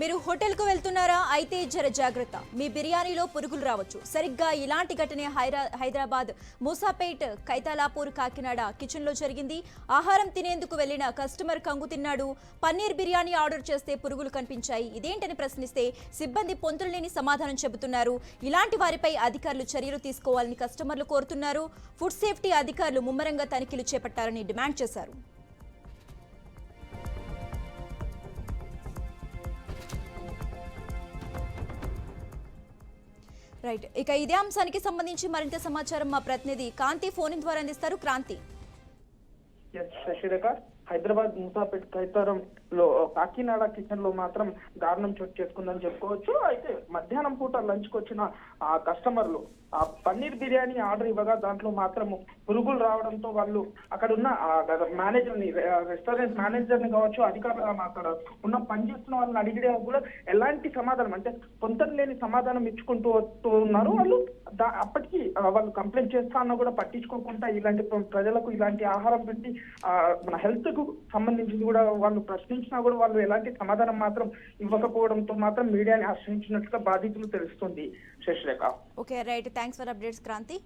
మీరు హోటల్కు వెళ్తున్నారా? అయితే జర జాగ్రత్త. మీ బిర్యానీలో పురుగులు రావచ్చు. సరిగ్గా ఇలాంటి ఘటనే హైదరాబాద్ మూసాపేట్ కైతాలాపూర్ కాకినాడ కిచెన్లో జరిగింది. ఆహారం తినేందుకు వెళ్ళిన కస్టమర్ కంగు తిన్నాడు. పన్నీర్ బిర్యానీ ఆర్డర్ చేస్తే పురుగులు కనిపించాయి. ఇదేంటని ప్రశ్నిస్తే సిబ్బంది పొంతులు సమాధానం చెబుతున్నారు. ఇలాంటి వారిపై అధికారులు చర్యలు తీసుకోవాలని కస్టమర్లు కోరుతున్నారు. ఫుడ్ సేఫ్టీ అధికారులు ముమ్మరంగా తనిఖీలు చేపట్టాలని డిమాండ్ చేశారు. రైట్ ఇక ఇదే అంశానికి సంబంధించి మరింత సమాచారం మా ప్రతినిధి కాంతి ఫోన్ ద్వారా అందిస్తారు. క్రాంతి. హైదరాబాద్ మూసాపేట్ కైతారం లో కాకినాడ కిచెన్లో మాత్రం దారుణం చోటు చేసుకుందని చెప్పుకోవచ్చు. అయితే మధ్యాహ్నం పూట లంచ్కు వచ్చిన ఆ కస్టమర్లు ఆ పన్నీర్ బిర్యానీ ఆర్డర్ ఇవ్వగా దాంట్లో మాత్రం పురుగులు రావడంతో వాళ్ళు అక్కడ ఉన్న మేనేజర్ని రెస్టారెంట్ మేనేజర్ని కావచ్చు అధికారులు అక్కడ ఉన్న పనిచేస్తున్న వాళ్ళని అడిగితే కూడా ఎలాంటి సమాధానం అంటే పొంతన లేని సమాధానం ఇచ్చుకుంటూ వస్తూ ఉన్నారు. వాళ్ళు దా- అప్పటికి వాళ్ళు కంప్లైంట్ చేస్తా అన్నా కూడా పట్టించుకోకుండా ఇలాంటి ప్రజలకు ఇలాంటి ఆహారం పెట్టి మన హెల్త్ కు సంబంధించింది కూడా వాళ్ళు ప్రశ్నించినా కూడా వాళ్ళు ఎలాంటి సమాధానం మాత్రం ఇవ్వకపోవడంతో మాత్రం మీడియాని ఆశ్రయించినట్లుగా బాధితులు తెలుస్తుంది Sasirekha okay right thanks for updates Kranthi